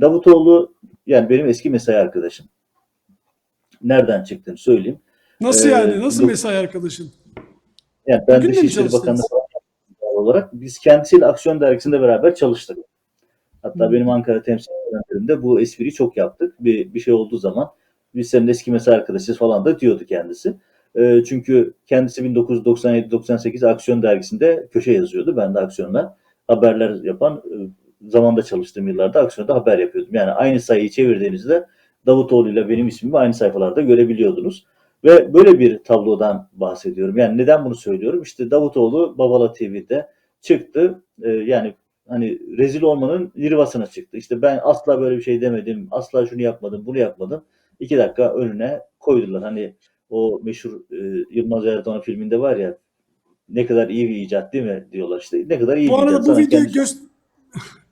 Davutoğlu yani benim eski mesai arkadaşım. Nereden çıktığını söyleyeyim. Nasıl Ee, yani? Nasıl mesai arkadaşın? Yani ben Bugün Dışişleri Bakanlığı olarak biz kendisiyle Aksiyon Dergisi'nde beraber çalıştık. Hatta Hı. benim Ankara temsil dönemlerimde bu espriyi çok yaptık. Bir, bir şey olduğu zaman biz senin eski mesai arkadaşız falan da diyordu kendisi. Ee, çünkü kendisi 1997-98 Aksiyon Dergisi'nde köşe yazıyordu. Ben de Aksiyon'da haberler yapan e, zamanda çalıştığım yıllarda Aksiyon'da haber yapıyordum. Yani aynı sayıyı çevirdiğinizde Davutoğlu ile benim ismimi aynı sayfalarda görebiliyordunuz. Ve böyle bir tablodan bahsediyorum. Yani neden bunu söylüyorum? İşte Davutoğlu Babala TV'de çıktı. Ee, yani hani rezil olmanın zirvasına çıktı. İşte ben asla böyle bir şey demedim. Asla şunu yapmadım, bunu yapmadım. İki dakika önüne koydular. Hani o meşhur e, Yılmaz Erdoğan filminde var ya ne kadar iyi bir icat değil mi diyorlar işte. Ne kadar iyi Bu bir arada icat. bu videoyu kendisi-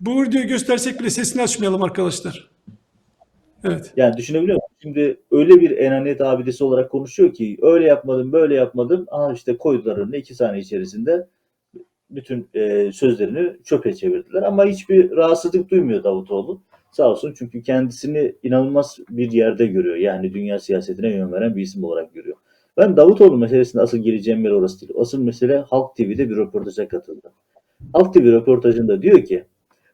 bu videoyu göstersek bile sesini açmayalım arkadaşlar. Evet. Yani düşünebiliyor musun? Şimdi öyle bir enaniyet abidesi olarak konuşuyor ki öyle yapmadım, böyle yapmadım. Aha işte koydular önüne iki saniye içerisinde bütün e, sözlerini çöpe çevirdiler. Ama hiçbir rahatsızlık duymuyor Davutoğlu. Sağ olsun çünkü kendisini inanılmaz bir yerde görüyor. Yani dünya siyasetine yön veren bir isim olarak görüyor. Ben Davutoğlu meselesinde asıl geleceğim yer orası değil. Asıl mesele Halk TV'de bir röportaja katıldı. Halk TV röportajında diyor ki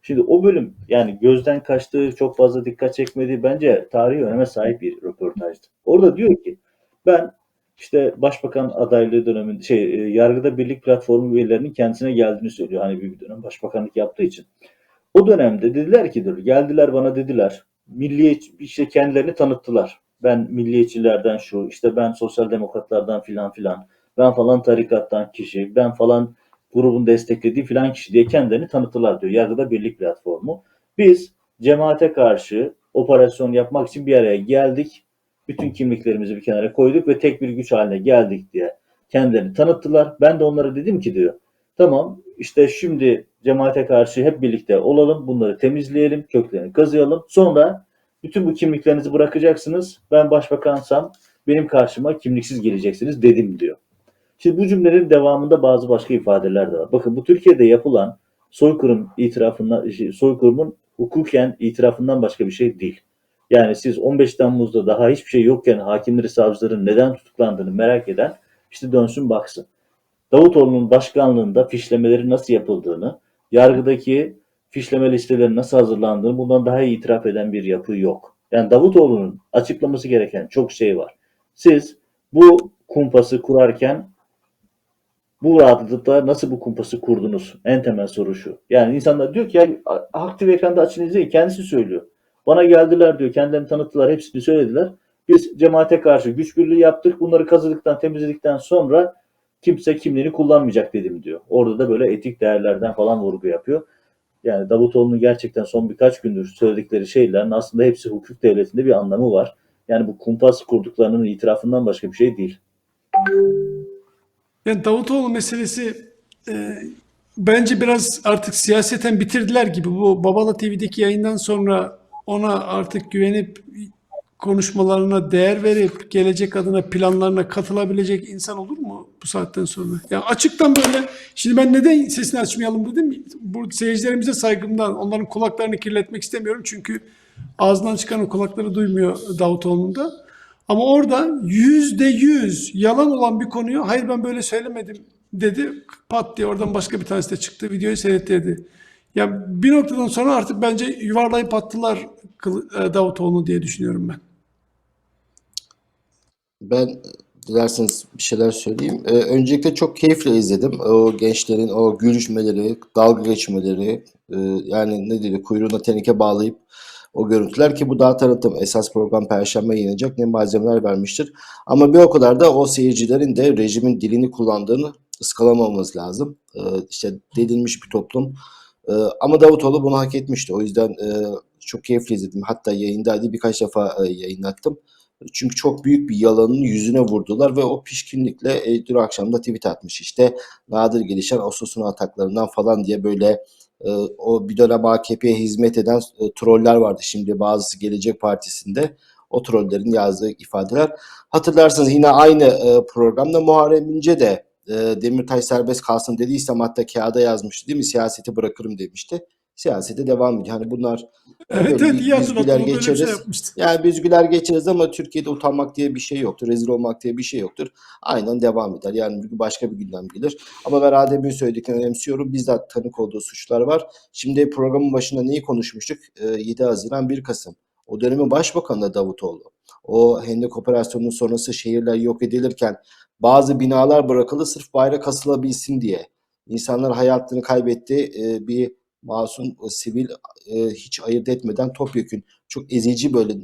Şimdi o bölüm yani gözden kaçtığı, çok fazla dikkat çekmediği bence tarihi öneme sahip bir röportajdı. Orada diyor ki ben işte başbakan adaylığı döneminde şey e, yargıda birlik platformu üyelerinin kendisine geldiğini söylüyor. Hani bir dönem başbakanlık yaptığı için. O dönemde dediler ki diyor, geldiler bana dediler. Milliyetçi işte kendilerini tanıttılar. Ben milliyetçilerden şu, işte ben sosyal demokratlardan filan filan. Ben falan tarikattan kişi, ben falan grubun desteklediği filan kişi diye kendilerini tanıttılar diyor. Yargıda Birlik Platformu. Biz cemaate karşı operasyon yapmak için bir araya geldik. Bütün kimliklerimizi bir kenara koyduk ve tek bir güç haline geldik diye kendilerini tanıttılar. Ben de onlara dedim ki diyor. Tamam işte şimdi cemaate karşı hep birlikte olalım. Bunları temizleyelim. Köklerini kazıyalım. Sonra bütün bu kimliklerinizi bırakacaksınız. Ben başbakansam benim karşıma kimliksiz geleceksiniz dedim diyor. Şimdi bu cümlenin devamında bazı başka ifadeler de var. Bakın bu Türkiye'de yapılan soykırım itirafından, şey, soykırımın hukuken itirafından başka bir şey değil. Yani siz 15 Temmuz'da daha hiçbir şey yokken hakimleri, savcıların neden tutuklandığını merak eden işte dönsün baksın. Davutoğlu'nun başkanlığında fişlemeleri nasıl yapıldığını, yargıdaki fişleme listeleri nasıl hazırlandığını bundan daha iyi itiraf eden bir yapı yok. Yani Davutoğlu'nun açıklaması gereken çok şey var. Siz bu kumpası kurarken bu rahatlıkta nasıl bu kumpası kurdunuz? En temel soru şu. Yani insanlar diyor ki ya TV ekranda açın izleyin. Kendisi söylüyor. Bana geldiler diyor. Kendilerini tanıttılar. Hepsini söylediler. Biz cemaate karşı güç birliği yaptık. Bunları kazıdıktan, temizledikten sonra kimse kimliğini kullanmayacak dedim diyor. Orada da böyle etik değerlerden falan vurgu yapıyor. Yani Davutoğlu'nun gerçekten son birkaç gündür söyledikleri şeylerin aslında hepsi hukuk devletinde bir anlamı var. Yani bu kumpas kurduklarının itirafından başka bir şey değil. Yani Davutoğlu meselesi e, bence biraz artık siyaseten bitirdiler gibi. Bu Babala TV'deki yayından sonra ona artık güvenip konuşmalarına değer verip gelecek adına planlarına katılabilecek insan olur mu bu saatten sonra? Ya açıktan böyle şimdi ben neden sesini açmayalım dedim. Bu seyircilerimize saygımdan onların kulaklarını kirletmek istemiyorum çünkü ağzından çıkan kulakları duymuyor Davutoğlu'nun da. Ama orada yüzde yüz yalan olan bir konuyu hayır ben böyle söylemedim dedi. Pat diye oradan başka bir tanesi de çıktı. Videoyu seyretti dedi. Ya bir noktadan sonra artık bence yuvarlayıp attılar e, Davutoğlu'nu diye düşünüyorum ben. Ben e, dilerseniz bir şeyler söyleyeyim. Ee, öncelikle çok keyifle izledim. O gençlerin o gülüşmeleri, dalga geçmeleri, e, yani ne dedi kuyruğuna teneke bağlayıp o görüntüler ki bu daha tanıtım. Esas program Perşembe yayınlanacak ne malzemeler vermiştir. Ama bir o kadar da o seyircilerin de rejimin dilini kullandığını ıskalamamız lazım. Ee, işte dedilmiş bir toplum. Ee, ama Davutoğlu bunu hak etmişti. O yüzden e, çok keyifli izledim. Hatta yayındaydı birkaç defa e, yayınlattım. Çünkü çok büyük bir yalanın yüzüne vurdular ve o pişkinlikle e, dün akşam da tweet atmış işte nadir gelişen Ağustos'un ataklarından falan diye böyle e, o bir dönem AKP'ye hizmet eden e, troller vardı. Şimdi bazısı Gelecek Partisi'nde o trollerin yazdığı ifadeler. Hatırlarsanız yine aynı e, programda Muharrem İnce de e, Demirtaş serbest kalsın dediysem hatta kağıda yazmıştı değil mi? Siyaseti bırakırım demişti. Siyasete devam ediyor. Hani bunlar Evet evet bir- iyi biz güler hatırlattın. O böyle bir şey geçeriz. yapmıştı. Yani biz güler geçeriz ama Türkiye'de utanmak diye bir şey yoktur. Rezil olmak diye bir şey yoktur. Aynen devam eder. Yani başka bir gündem gelir. Ama ben Adem'in söylediklerini önemsiyorum. Bizzat tanık olduğu suçlar var. Şimdi programın başında neyi konuşmuştuk? Ee, 7 Haziran 1 Kasım. O dönemin başbakanı da Davutoğlu. O Hendek operasyonunun sonrası şehirler yok edilirken bazı binalar bırakıldı sırf bayrak asılabilsin diye. İnsanlar hayatını kaybetti. Ee, bir masum e, sivil e, hiç ayırt etmeden topyekün çok ezici böyle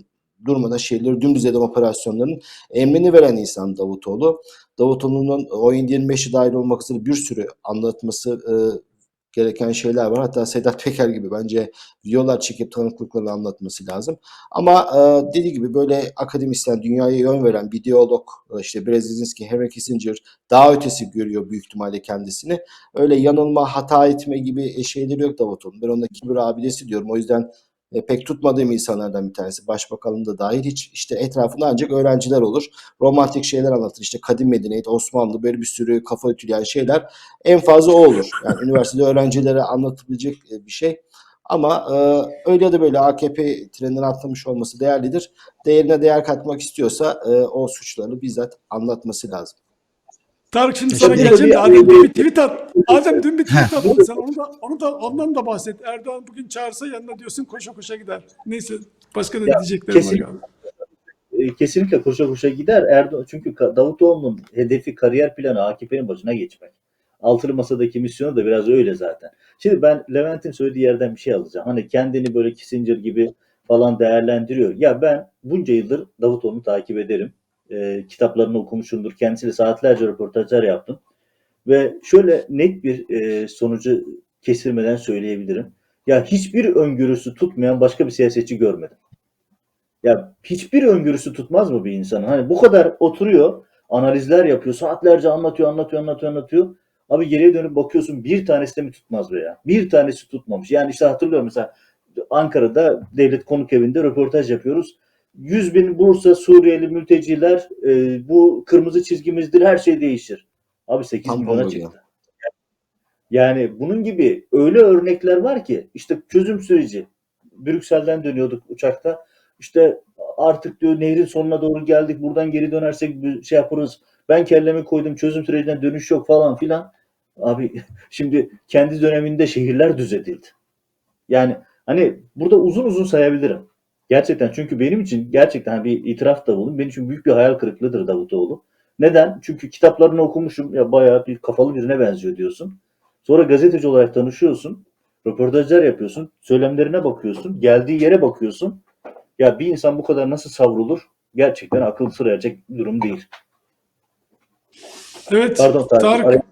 durmadan şehirleri dümdüz eden operasyonların emrini veren insan Davutoğlu. Davutoğlu'nun oyun 25'i dahil olmak üzere bir sürü anlatması e, gereken şeyler var. Hatta Sedat Peker gibi bence videolar çekip tanıklıklarını anlatması lazım. Ama e, dediği gibi böyle akademisyen, dünyaya yön veren bir diyalog, e, işte Brzezinski, Henry Kissinger daha ötesi görüyor büyük ihtimalle kendisini. Öyle yanılma, hata etme gibi şeyleri yok Davutoğlu'nun. Ben ona kibir abidesi diyorum. O yüzden e, pek tutmadığım insanlardan bir tanesi. Başbakanın da dahil hiç işte etrafında ancak öğrenciler olur. Romantik şeyler anlatır. İşte kadim medeniyet, Osmanlı böyle bir sürü kafa ütüleyen şeyler. En fazla o olur. Yani üniversitede öğrencilere anlatabilecek e, bir şey. Ama e, öyle ya da böyle AKP treninden atlamış olması değerlidir. Değerine değer katmak istiyorsa e, o suçlarını bizzat anlatması lazım. Tarık şimdi Teşekkür sana ederim. geleceğim de Bir- Adem dün bir tweet at. Adem dün bir tweet attın sen onu da, onu da ondan da bahset. Erdoğan bugün çağırsa yanına diyorsun koşa koşa gider. Neyse başka da Ya, diyeceklerim var kesin- galiba. E, kesinlikle koşa koşa gider. Erdoğan çünkü Davutoğlu'nun hedefi kariyer planı AKP'nin başına geçmek. Altılı masadaki misyonu da biraz öyle zaten. Şimdi ben Levent'in söylediği yerden bir şey alacağım. Hani kendini böyle Kissinger gibi falan değerlendiriyor. Ya ben bunca yıldır Davutoğlu'nu takip ederim. E, kitaplarını okumuşumdur. Kendisiyle saatlerce röportajlar yaptım. Ve şöyle net bir e, sonucu kestirmeden söyleyebilirim. Ya hiçbir öngörüsü tutmayan başka bir siyasetçi görmedim. Ya hiçbir öngörüsü tutmaz mı bir insanın? Hani bu kadar oturuyor, analizler yapıyor, saatlerce anlatıyor, anlatıyor, anlatıyor, anlatıyor. Abi geriye dönüp bakıyorsun bir tanesi de mi tutmaz be ya? Bir tanesi tutmamış. Yani işte hatırlıyorum mesela Ankara'da devlet konuk evinde röportaj yapıyoruz. 100 bin Bursa Suriyeli mülteciler e, bu kırmızı çizgimizdir her şey değişir. Abi 8 Tam milyona çıktı. Yani bunun gibi öyle örnekler var ki işte çözüm süreci. Brüksel'den dönüyorduk uçakta. İşte artık diyor nehrin sonuna doğru geldik. Buradan geri dönersek bir şey yaparız. Ben kellemi koydum çözüm sürecinden dönüş yok falan filan. Abi şimdi kendi döneminde şehirler düzedildi. Yani hani burada uzun uzun sayabilirim. Gerçekten çünkü benim için gerçekten bir itiraf da bulun. Benim için büyük bir hayal kırıklığıdır Davutoğlu. Neden? Çünkü kitaplarını okumuşum. Ya bayağı bir kafalı birine benziyor diyorsun. Sonra gazeteci olarak tanışıyorsun. Röportajlar yapıyorsun. Söylemlerine bakıyorsun. Geldiği yere bakıyorsun. Ya bir insan bu kadar nasıl savrulur? Gerçekten akıl sır erecek durum değil. Evet Pardon Tarık. Tarık.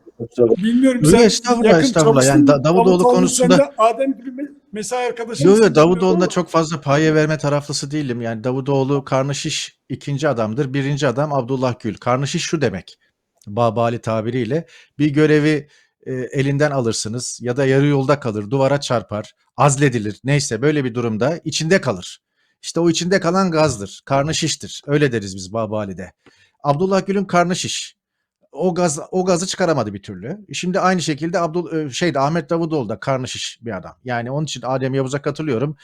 Bilmiyorum Yok, sen estağfurullah, yakın estağfurullah. Yani Da- Davutoğlu konusunda- Adem gibi me- mesai arkadaşın. Yok yok Davutoğlu'na çok fazla paye verme taraflısı değilim. Yani Davutoğlu karnışiş ikinci adamdır. Birinci adam Abdullah Gül. Karnışiş şu demek. Babali tabiriyle bir görevi e, elinden alırsınız ya da yarı yolda kalır, duvara çarpar, azledilir. Neyse böyle bir durumda içinde kalır. İşte o içinde kalan gazdır. Karnışiştir. Öyle deriz biz Babali'de. Abdullah Gül'ün karnışiş. O gaz o gazı çıkaramadı bir türlü. Şimdi aynı şekilde Abdul e, şeyde Ahmet Davutoğlu da karnışış bir adam. Yani onun için Adem Yavuz'a katılıyorum.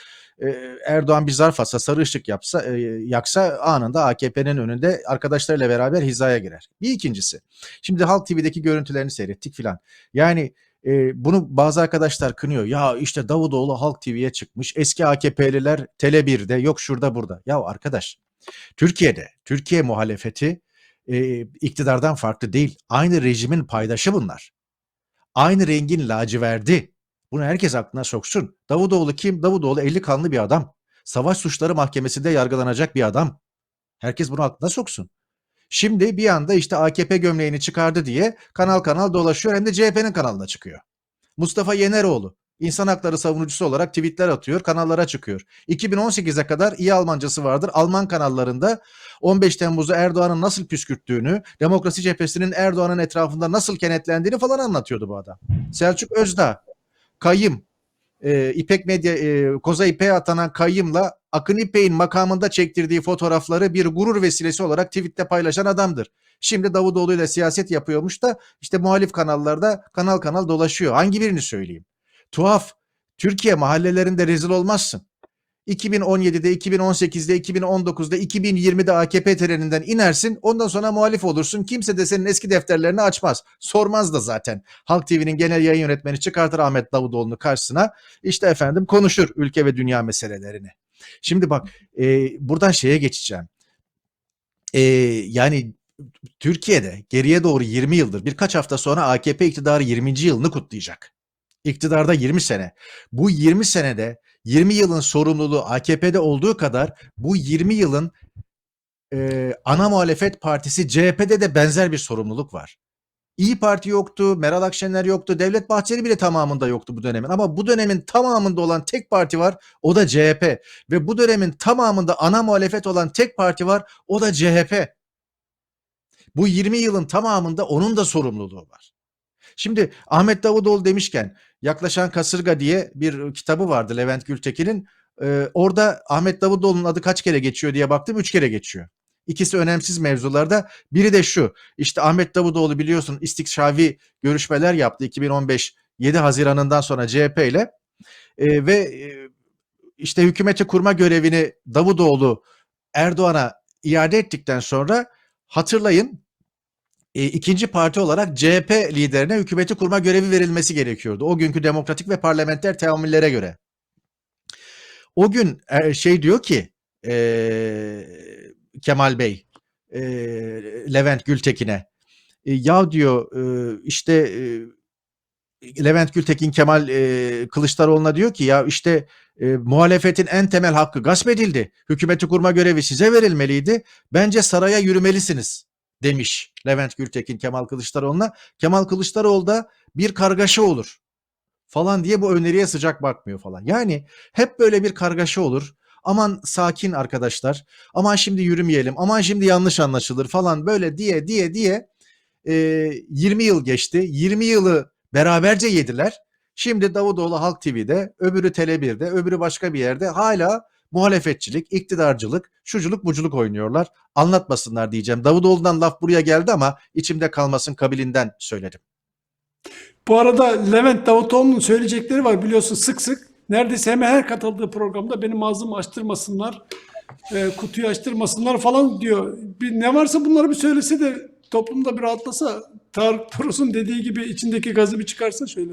Ee, Erdoğan bir zarf atsa, sarı ışık yapsa, e, yaksa anında AKP'nin önünde arkadaşlarıyla beraber hizaya girer. Bir ikincisi. Şimdi Halk TV'deki görüntülerini seyrettik filan. Yani e, bunu bazı arkadaşlar kınıyor. Ya işte Davutoğlu Halk TV'ye çıkmış. Eski AKP'liler Tele 1'de yok şurada burada. Ya arkadaş Türkiye'de Türkiye muhalefeti e, iktidardan farklı değil. Aynı rejimin paydaşı bunlar. Aynı rengin laciverdi. Bunu herkes aklına soksun. Davutoğlu kim? Davutoğlu 50 kanlı bir adam. Savaş suçları mahkemesinde yargılanacak bir adam. Herkes bunu aklına soksun. Şimdi bir anda işte AKP gömleğini çıkardı diye kanal kanal dolaşıyor hem de CHP'nin kanalına çıkıyor. Mustafa Yeneroğlu insan hakları savunucusu olarak tweetler atıyor, kanallara çıkıyor. 2018'e kadar iyi Almancası vardır. Alman kanallarında 15 Temmuz'u Erdoğan'ın nasıl püskürttüğünü, demokrasi cephesinin Erdoğan'ın etrafında nasıl kenetlendiğini falan anlatıyordu bu adam. Selçuk Özdağ, Kayyım, e, İpek Medya, e, Koza İpek'e atanan Kayyım'la Akın İpek'in makamında çektirdiği fotoğrafları bir gurur vesilesi olarak tweette paylaşan adamdır. Şimdi Davutoğlu ile siyaset yapıyormuş da işte muhalif kanallarda kanal kanal dolaşıyor. Hangi birini söyleyeyim? Tuhaf. Türkiye mahallelerinde rezil olmazsın. 2017'de, 2018'de, 2019'da, 2020'de AKP treninden inersin. Ondan sonra muhalif olursun. Kimse de senin eski defterlerini açmaz. Sormaz da zaten. Halk TV'nin genel yayın yönetmeni çıkartır Ahmet Davutoğlu'nu karşısına. İşte efendim konuşur ülke ve dünya meselelerini. Şimdi bak e, buradan şeye geçeceğim. E, yani Türkiye'de geriye doğru 20 yıldır birkaç hafta sonra AKP iktidarı 20. yılını kutlayacak. İktidarda 20 sene. Bu 20 senede 20 yılın sorumluluğu AKP'de olduğu kadar bu 20 yılın e, ana muhalefet partisi CHP'de de benzer bir sorumluluk var. İyi Parti yoktu, Meral Akşener yoktu, Devlet Bahçeli bile tamamında yoktu bu dönemin. Ama bu dönemin tamamında olan tek parti var, o da CHP. Ve bu dönemin tamamında ana muhalefet olan tek parti var, o da CHP. Bu 20 yılın tamamında onun da sorumluluğu var. Şimdi Ahmet Davutoğlu demişken Yaklaşan Kasırga diye bir kitabı vardı Levent Gültekin'in. Ee, orada Ahmet Davutoğlu'nun adı kaç kere geçiyor diye baktım. Üç kere geçiyor. İkisi önemsiz mevzularda. Biri de şu. İşte Ahmet Davutoğlu biliyorsun istikşavi görüşmeler yaptı 2015 7 Haziran'ından sonra CHP ile. Ee, ve e, işte hükümeti kurma görevini Davutoğlu Erdoğan'a iade ettikten sonra hatırlayın e, ikinci parti olarak CHP liderine hükümeti kurma görevi verilmesi gerekiyordu. O günkü demokratik ve parlamenter teamüllere göre. O gün e, şey diyor ki e, Kemal Bey e, Levent Gültekin'e e, ya diyor e, işte e, Levent Gültekin Kemal e, Kılıçdaroğlu'na diyor ki ya işte e, muhalefetin en temel hakkı gasp edildi. Hükümeti kurma görevi size verilmeliydi. Bence saraya yürümelisiniz demiş Levent Gültekin Kemal Kılıçdaroğlu'na. Kemal Kılıçdaroğlu da bir kargaşa olur falan diye bu öneriye sıcak bakmıyor falan. Yani hep böyle bir kargaşa olur. Aman sakin arkadaşlar. Aman şimdi yürümeyelim. Aman şimdi yanlış anlaşılır falan böyle diye diye diye e, 20 yıl geçti. 20 yılı beraberce yediler. Şimdi Davutoğlu Halk TV'de, öbürü Tele1'de, öbürü başka bir yerde hala muhalefetçilik, iktidarcılık, şuculuk buculuk oynuyorlar. Anlatmasınlar diyeceğim. Davutoğlu'ndan laf buraya geldi ama içimde kalmasın kabilinden söyledim. Bu arada Levent Davutoğlu'nun söyleyecekleri var biliyorsun sık sık. Neredeyse hemen her katıldığı programda benim ağzımı açtırmasınlar, e, kutuyu açtırmasınlar falan diyor. Bir, ne varsa bunları bir söylese de toplumda bir rahatlasa. Tarık Toros'un dediği gibi içindeki gazı bir çıkarsa şöyle.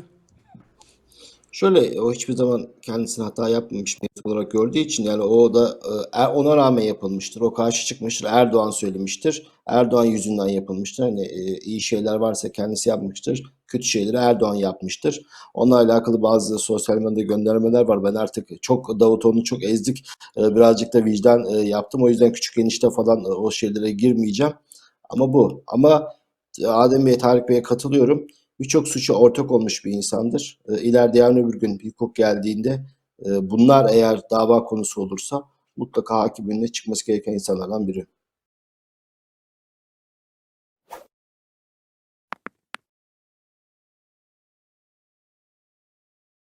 Şöyle o hiçbir zaman kendisine hata yapmamış mevzu olarak gördüğü için yani o da e, ona rağmen yapılmıştır. O karşı çıkmıştır. Erdoğan söylemiştir. Erdoğan yüzünden yapılmıştır. Hani e, iyi şeyler varsa kendisi yapmıştır. Kötü şeyleri Erdoğan yapmıştır. Onunla alakalı bazı sosyal medyada göndermeler var. Ben artık çok Davutoğlu'nu çok ezdik. E, birazcık da vicdan yaptım. O yüzden küçük enişte falan o şeylere girmeyeceğim. Ama bu. Ama Adem Bey, Tarık Bey'e katılıyorum birçok suça ortak olmuş bir insandır. E, ileride yarın öbür gün bir hukuk geldiğinde e, bunlar eğer dava konusu olursa mutlaka hakim önüne çıkması gereken insanlardan biri.